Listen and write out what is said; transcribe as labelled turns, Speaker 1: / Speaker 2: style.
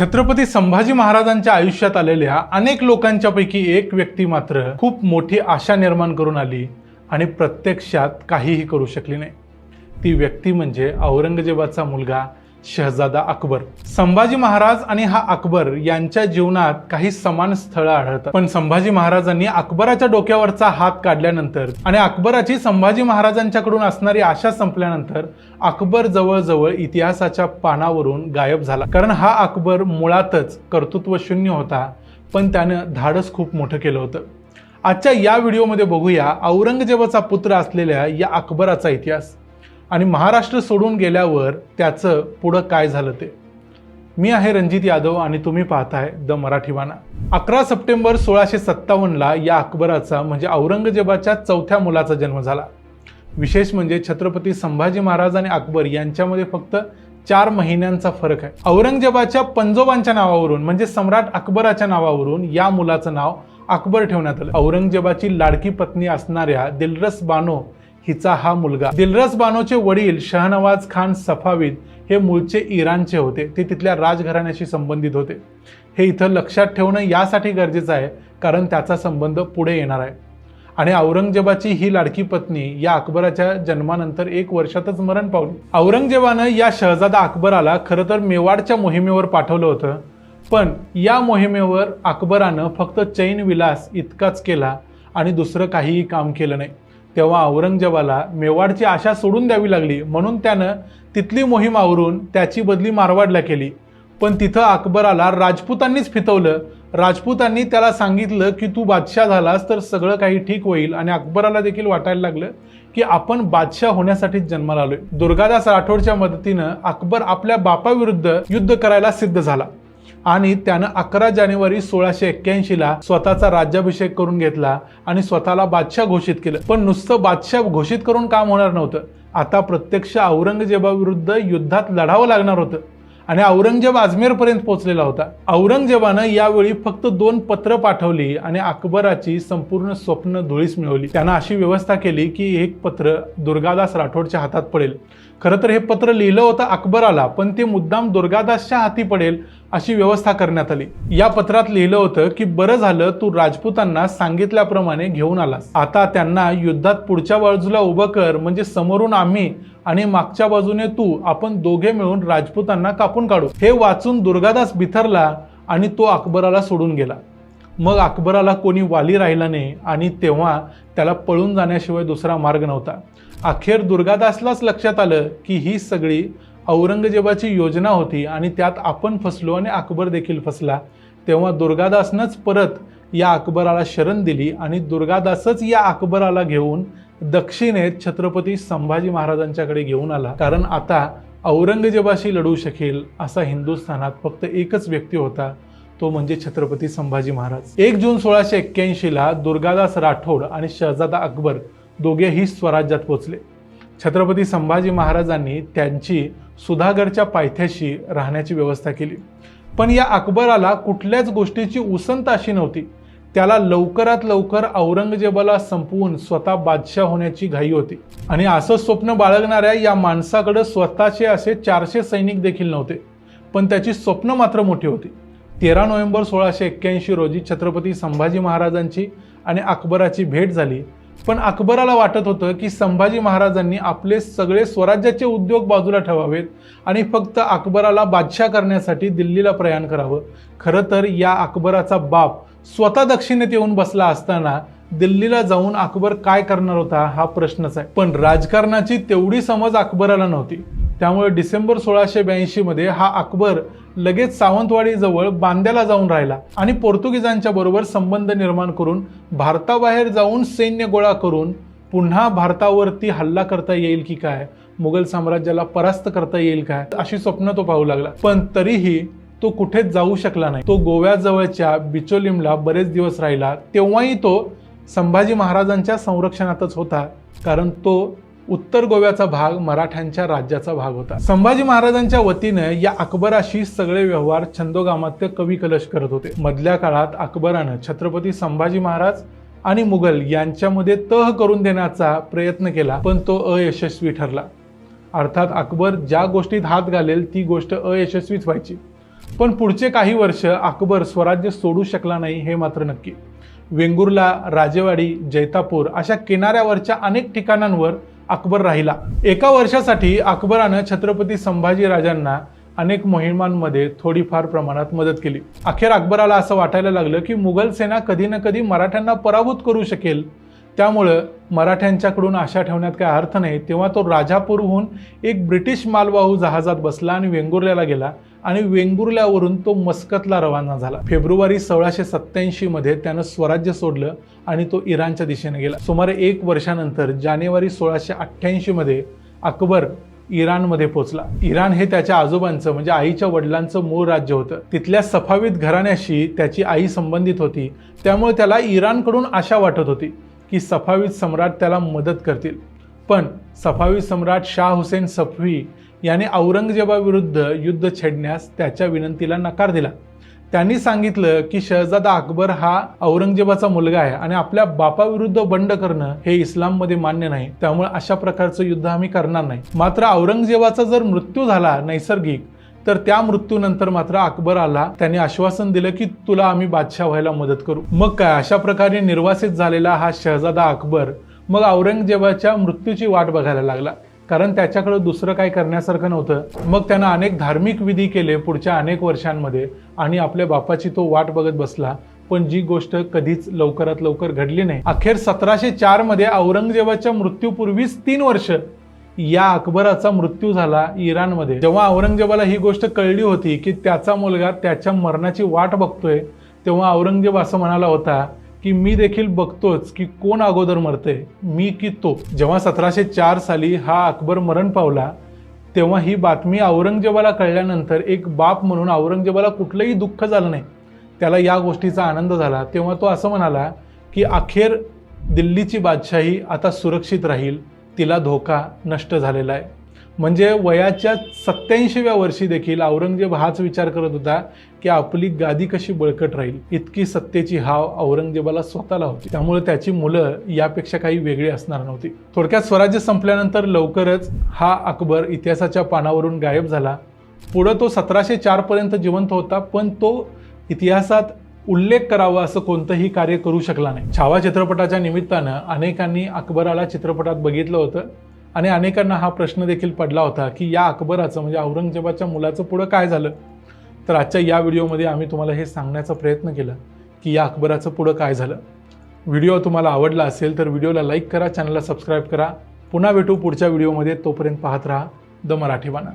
Speaker 1: छत्रपती संभाजी महाराजांच्या आयुष्यात आलेल्या अनेक लोकांच्यापैकी एक व्यक्ती मात्र खूप मोठी आशा निर्माण करून आली आणि प्रत्यक्षात काहीही करू शकली नाही. ती व्यक्ती म्हणजे औरंगजेबाचा मुलगा शहजादा अकबर. संभाजी महाराज आणि हा अकबर यांच्या जीवनात काही समान स्थळं आढळतात. पण संभाजी महाराजांनी अकबराच्या डोक्यावरचा हात काढल्यानंतर आणि अकबराची संभाजी महाराजांच्याकडून असणारी आशा संपल्यानंतर अकबर जवळजवळ इतिहासाच्या पानावरून गायब झाला. कारण हा अकबर मुळातच कर्तृत्व शून्य होता पण त्यानं धाडस खूप मोठं केलं होतं. आजच्या या व्हिडिओमध्ये बघूया औरंगजेबाचा पुत्र असलेल्या या अकबराचा इतिहास. आणि महाराष्ट्र सोडून गेल्यावर त्याचं पुढं काय झालं ते? मी आहे रणजित यादव आणि तुम्ही पाहताय द मराठीवाना अकरा सप्टेंबर सोळाशे सत्तावन्नला या अकबराचा म्हणजे औरंगजेबाच्या चौथ्या मुलाचा जन्म झाला. विशेष म्हणजे छत्रपती संभाजी महाराज आणि अकबर यांच्यामध्ये फक्त चार महिन्यांचा फरक आहे. औरंगजेबाच्या पंजोबांच्या नावावरून म्हणजे सम्राट अकबराच्या नावावरून या मुलाचं नाव अकबर ठेवण्यात आलं. औरंगजेबाची लाडकी पत्नी असणाऱ्या दिलरस बानो हिचा हा मुलगा. दिलरस बानोचे वडील शहनवाज खान सफावीद हे मूळचे इराणचे होते. ते तिथल्या राजघराण्याशी संबंधित होते. हे इथं लक्षात ठेवणं यासाठी गरजेचं आहे कारण त्याचा संबंध पुढे येणार आहे. आणि औरंगजेबाची ही लाडकी पत्नी या अकबराच्या जन्मानंतर एक वर्षातच मरण पावली. औरंगजेबानं या शहजादा अकबराला खरं तर मेवाडच्या मोहिमेवर पाठवलं होतं पण या मोहिमेवर अकबरानं फक्त चैन विलास इतकाच केला आणि दुसरं काहीही काम केलं नाही. तेव्हा औरंगजेबाला मेवाडची आशा सोडून द्यावी लागली. म्हणून त्यानं तिथली मोहीम आवरून त्याची बदली मारवाडला केली. पण तिथं अकबराला राजपूतांनीच फितवलं. राजपूतांनी त्याला सांगितलं की तू बादशाह झालास तर सगळं काही ठीक होईल. आणि अकबराला देखील वाटायला लागलं की आपण बादशाह होण्यासाठीच जन्माला आलोय. दुर्गादास राठोडच्या मदतीनं अकबर आपल्या बापाविरुद्ध युद्ध करायला सिद्ध झाला. आणि त्यानं अकरा जानेवारी सोळाशे एक्क्याऐंशीला स्वतःचा राज्याभिषेक करून घेतला आणि स्वतःला बादशाह घोषित केलं. पण नुसतं बादशाह घोषित करून काम होणार नव्हतं. आता प्रत्यक्ष औरंगजेबाविरुद्ध युद्धात लढावं लागणार होतं. आणि औरंगजेब अजमेरपर्यंत पोहोचलेला होता. औरंगजेबानं यावेळी फक्त दोन पत्र पाठवली आणि अकबराची संपूर्ण स्वप्न धुळीस मिळवली. त्यानं अशी व्यवस्था केली की एक पत्र दुर्गादास राठोडच्या हातात पडेल. खरं तर हे पत्र लिहिलं होतं अकबराला पण ते मुद्दाम दुर्गादासच्या हाती पडेल अशी व्यवस्था करण्यात आली. या पत्रात लिहिलं होतं की बरं झालं तू राजपूतांना सांगितल्याप्रमाणे घेऊन आलास. आता त्यांना युद्धात पुढच्या बाजूला उभं कर म्हणजे समोरून आम्ही आणि मागच्या बाजूने तू आपण दोघे मिळून राजपूतांना कापून काढू. हे वाचून दुर्गादास बिथरला आणि तो अकबराला सोडून गेला. मग अकबराला कोणी वाली राहिला नाही आणि तेव्हा त्याला पळून जाण्याशिवाय दुसरा मार्ग नव्हता. अखेर दुर्गादासलाच लक्षात आलं की ही सगळी औरंगजेबाची योजना होती आणि त्यात आपण फसलो आणि अकबर देखील फसला. तेव्हा दुर्गादासनंच परत या अकबराला शरण दिली आणि दुर्गादासच या अकबराला घेऊन दक्षिणेत छत्रपती संभाजी महाराजांच्याकडे घेऊन आला. कारण आता औरंगजेबाशी लढू शकेल असा हिंदुस्थानात फक्त एकच व्यक्ती होता तो म्हणजे छत्रपती संभाजी महाराज. एक जून सोळाशे एक्क्याऐंशीला दुर्गादास राठोड आणि शहजादा अकबर दोघेही स्वराज्यात पोचले. छत्रपती संभाजी महाराजांनी त्यांची सुधागडच्या पायथ्याशी राहण्याची व्यवस्था केली. पण या अकबराला कुठल्याच गोष्टीची उसंत अशी नव्हती. त्याला लवकरात लवकर औरंगजेबाला संपवून स्वतः बादशाह होण्याची घाई होती. आणि असं स्वप्न बाळगणाऱ्या या माणसाकडे स्वतःचे असे चारशे सैनिक देखील नव्हते. पण त्याची स्वप्न मात्र मोठी होती. तेरा नोव्हेंबर सोळाशे एक्क्याऐंशी रोजी छत्रपती संभाजी महाराजांची आणि अकबराची भेट झाली. पण अकबराला वाटत होतं की संभाजी महाराजांनी आपले सगळे स्वराज्याचे उद्योग बाजूला ठेवावेत आणि फक्त अकबराला बादशाह करण्यासाठी दिल्लीला प्रयाण करावं. खरं तर या अकबराचा बाप स्वतः दक्षिणेत येऊन बसला असताना दिल्लीला जाऊन अकबर काय करणार होता हा प्रश्नच आहे. पण राजकारणाची तेवढी समज अकबराला नव्हती. त्यामुळे डिसेंबर सोळाशे ब्याऐंशीमध्ये हा अकबर लगेच सावंतवाडीजवळ बांद्याला जाऊन राहिला आणि पोर्तुगीजांच्या बरोबर संबंध निर्माण करून भारताबाहेर जाऊन सैन्य गोळा करून पुन्हा भारतावरती हल्ला करता येईल की काय? मुघल साम्राज्याला परास्त करता येईल काय? अशी स्वप्न तो पाहू लागला. पण तरीही तो कुठेच जाऊ शकला नाही. तो गोव्याजवळच्या बिचोलीमला बरेच दिवस राहिला. तेव्हाही तो संभाजी महाराजांच्या संरक्षणातच होता. कारण तो उत्तर गोव्याचा भाग मराठ्यांच्या राज्याचा भाग होता. संभाजी महाराजांच्या वतीनं या अकबराशी सगळे व्यवहार छंदोगामात्य कवी कलश करत होते. मधल्या काळात अकबरानं छत्रपती संभाजी महाराज आणि मुघल यांच्यामध्ये तह करून देण्याचा प्रयत्न केला पण तो अयशस्वी ठरला. अर्थात अकबर ज्या गोष्टीत हात घालेल ती गोष्ट अयशस्वीच व्हायची. पण पुढचे काही वर्ष अकबर स्वराज्य सोडू शकला नाही हे मात्र नक्की. वेंगुर्ला राजेवाडी जैतापूर अशा किनाऱ्यावरच्या अनेक ठिकाणांवर अकबर राहिला. एका वर्षासाठी अकबरानं छत्रपती संभाजी राजांना अनेक मोहिमांमध्ये थोडीफार प्रमाणात मदत केली. अखेर अकबराला असं वाटायला लागलं की मुघल सेना कधी ना कधी मराठ्यांना पराभूत करू शकेल. त्यामुळं मराठ्यांच्याकडून आशा ठेवण्यात काय अर्थ नाही. तेव्हा तो राजापूरहून एक ब्रिटिश मालवाहू जहाजात बसला आणि वेंगुर्ल्याला गेला. आणि वेंगुर्ल्यावरून तो मस्कतला रवाना झाला. फेब्रुवारी सोळाशे सत्त्याऐंशी मध्ये त्यानं स्वराज्य सोडलं आणि तो इराणच्या दिशेने गेला. सुमारे एक वर्षानंतर जानेवारी सोळाशे अठ्ठ्याऐंशी मध्ये अकबर इराणमध्ये पोहोचला. इराण हे त्याच्या आजोबांचं म्हणजे आईच्या वडिलांचं मूळ राज्य होतं. तिथल्या सफावीत घराण्याशी त्याची आई संबंधित होती. त्यामुळे त्याला इराणकडून आशा वाटत होती की सफावीत सम्राट त्याला मदत करतील. पण सफावी सम्राट शाह हुसेन सफवी याने औरंगजेबाविरुद्ध युद्ध छेडण्यास त्याच्या विनंतीला नकार दिला. त्यांनी सांगितलं की शहजादा अकबर हा औरंगजेबाचा मुलगा आहे आणि आपल्या बापाविरुद्ध बंड करणं हे इस्लाममध्ये मान्य नाही. त्यामुळे अशा प्रकारचं युद्ध आम्ही करणार नाही. मात्र औरंगजेबाचा जर मृत्यू झाला नैसर्गिक तर त्या मृत्यूनंतर मात्र अकबर आला. त्याने आश्वासन दिलं की तुला आम्ही बादशाह व्हायला मदत करू. मग काय? अशा प्रकारे निर्वासित झालेला हा शहजादा अकबर मग औरंगजेबाच्या मृत्यूची वाट बघायला लागला. कारण त्याच्याकडे दुसरं काय करण्यासारखं नव्हतं. मग त्यानं अनेक धार्मिक विधी केले पुढच्या अनेक वर्षांमध्ये आणि आपल्या बापाची तो वाट बघत बसला. पण जी गोष्ट कधीच लवकरात लवकर घडली नाही. अखेर सतराशे चारमध्ये औरंगजेबाच्या मृत्यूपूर्वीच तीन वर्ष या अकबराचा मृत्यू झाला इराणमध्ये. जेव्हा औरंगजेबाला ही गोष्ट कळली होती की त्याचा मुलगा त्याच्या मरणाची वाट बघतोय तेव्हा औरंगजेब असं म्हणाला होता की मी देखील बघतोच की कोण अगोदर मरते मी की तो. जेव्हा सतराशे चार साली हा अकबर मरण पावला तेव्हा ही बातमी औरंगजेबाला कळल्यानंतर एक बाप म्हणून औरंगजेबाला कुठलंही दुःख झालं नाही. त्याला या गोष्टीचा आनंद झाला. तेव्हा तो असं म्हणाला की अखेर दिल्लीची बादशाही आता सुरक्षित राहील तिला धोका नष्ट झालेला आहे. म्हणजे वयाच्या सत्याऐंशीव्या वर्षी देखील औरंगजेब हाच विचार करत होता की आपली गादी कशी बळकट राहील इतकी सत्तेची हाव औरंगजेबाला स्वतःला होती. त्यामुळे त्याची मुलं यापेक्षा काही वेगळी असणार नव्हती. थोडक्यात स्वराज्य संपल्यानंतर लवकरच हा अकबर इतिहासाच्या पानावरून गायब झाला. पुढं तो सतराशे चारपर्यंत जिवंत होता पण तो इतिहासात उल्लेख करावा असं कोणतंही कार्य करू शकला नाही. छावा चित्रपटाच्या निमित्तानं अनेकांनी अकबराला चित्रपटात बघितलं होतं. आणि अनेकांना हा प्रश्न देखील पडला होता की या अकबराचं म्हणजे औरंगजेबाच्या मुलाचं पुढं काय झालं? तर आजच्या या व्हिडिओमध्ये आम्ही तुम्हाला हे सांगण्याचा प्रयत्न केला की या अकबराचं पुढं काय झालं. व्हिडिओ तुम्हाला आवडला असेल तर व्हिडिओला लाईक करा चॅनलला सबस्क्राईब करा. पुन्हा भेटू पुढच्या व्हिडिओमध्ये. तोपर्यंत पाहत राहा द मराठी बाणा